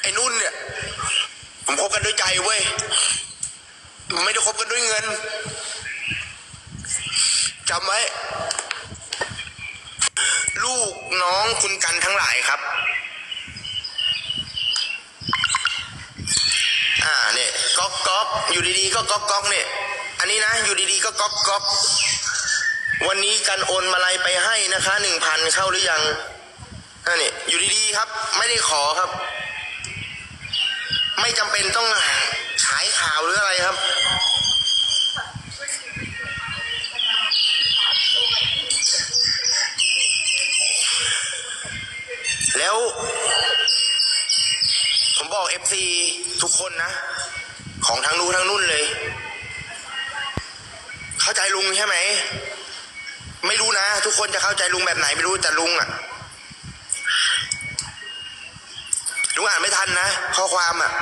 ไอ้นุ่นเนี่ย ผมคบกันด้วยใจเว้ยไม่ได้คบกันด้วยเงินจำไว้ ลูกน้องคุณกันทั้งหลายครับ อ่าเนี่ยก๊อกก๊อกอยู่ดีๆก็ก๊อกก๊อกเนี่ย อันนี้นะ อยู่ดีๆก็ก๊อกก๊อกวันนี้กันโอนมาลัยไปให้นะคะหนึ่งพันเข้าหรือยังนั่นนี่อยู่ดีๆครับ ไม่ได้ขอครับ ไม่จำเป็นต้องขายข่าวหรืออะไรครับ แล้ว ผมบอกเอฟซีทุกคนนะ ของทั้งนู้ทั้งนุ่นเลย เข้าใจลุงใช่ไหม ไม่รู้นะ ทุกคนจะเข้าใจลุงแบบไหนไม่รู้แต่ลุงอะ ลุงอ่านไม่ทันนะข้อความอะ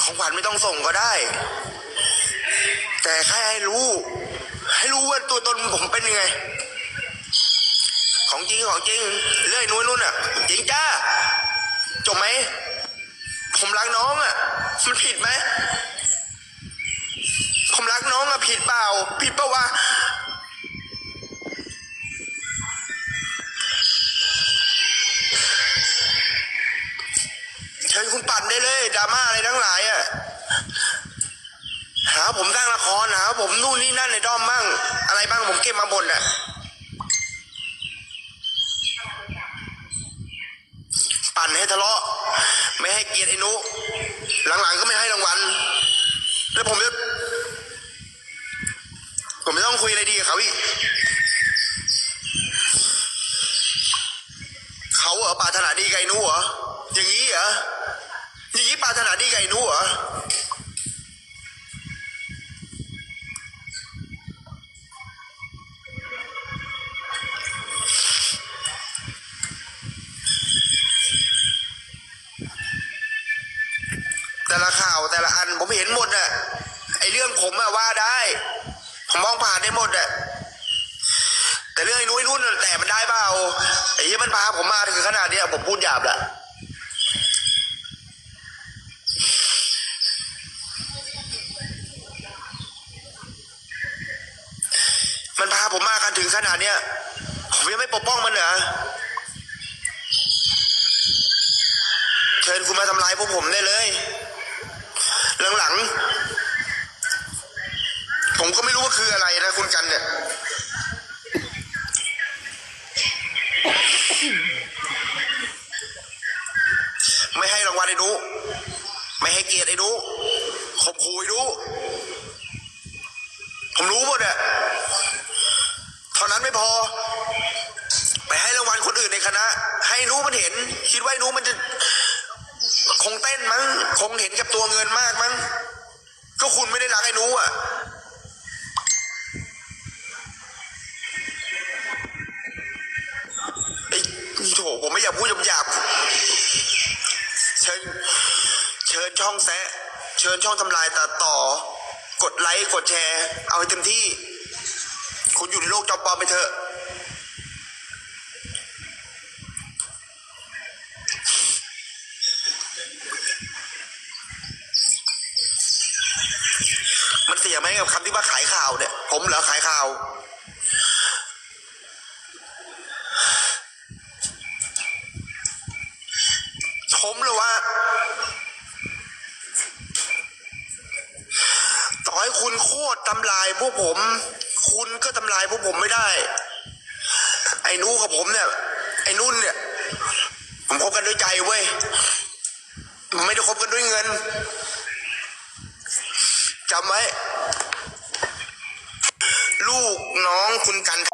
ของขวัญไม่ต้องส่งก็ได้ แต่แค่ให้รู้ ให้รู้ว่าตัวตนผมเป็นยังไง ของจริงของจริง เลื่อยนู้นนู่นอะ จริงจ้าจบไหม ผมรักน้องอะ มันผิดไหม ผมรักน้องอะผิดเปล่า ผิดเปล่าวะ งหลายอะหาผมสร้างละครหาผมนู่นนี่นั่นในด้อมบ้าง อะไรบ้างผมเก็บมาหมดอะปั่นให้ทะเลาะ ไม่ให้เกียรติไอ้นุหลังๆก็ไม่ให้รางวัลแล้วผมจะผมไม่ต้องคุยอะไรดีกับเขาอีกเขาเหรอปาถนาดีกับไอ้นุเหรออย่างนี้เหรอ อย่างนี้ปรารถนาดีกับไอ้นุเหรอแต่ละข่าวแต่ละอันผมเห็นหมดอะไอเรื่องผมอะว่าได้ ผมมองผ่านได้หมดอะแต่เรื่องไอ้นุ้ยนุ่นน่ะแต่มันได้เปล่าไอ้ที่มันพาผมมาถึงขนาดเนี้ยผมพูดหยาบละมันพา ผมมากันถึงขนาดเนี้ยผมยังไม่ปกป้องมันเหรอเชิญคุณมาทำลายพวกผมได้เลย หลังๆ ผมก็ไม่รู้ว่าคืออะไรนะคุณกันเนี่ยไม่ให้รางวัลไอ้นุไม่ให้เกียรติไอ้นุขบคูไอ้นุผมรู้หมดอะ เท่านั้นไม่พอ ไปให้รางวัลคนอื่นในคณะ ให้ไอ้มันเห็น คิดว่าไอ้นุมันจะ คงเต้นมั้ง คงเห็นกับตัวเงินมากมั้ง ก็คุณไม่ได้รักไอ้นู้อะไอ้โถผมไม่อยากพูดหยาบๆเชิญ เชิญช่องแซะ เชิญช่องทำลายตัดต่อ กดไลค์ กดแชร์ เอาให้เต็มที่ คุณอยู่ในโลกจอมปลอมไปเถอะ มันเสียไหมกับคำที่ว่าขายข่าวเนี่ย ผมเหรอขายข่าวผมเหรือว่า ต่อให้คุณโคตรทำลายพวกผม คุณก็ทำลายพวกผมไม่ได้ ไอ้นู้กับผมเนี่ย ไอ้นุ่นเนี่ย ผมคบกันด้วยใจเว้ยไม่ได้คบกันด้วยเงินจำไว้ ลูกน้องคุณกัน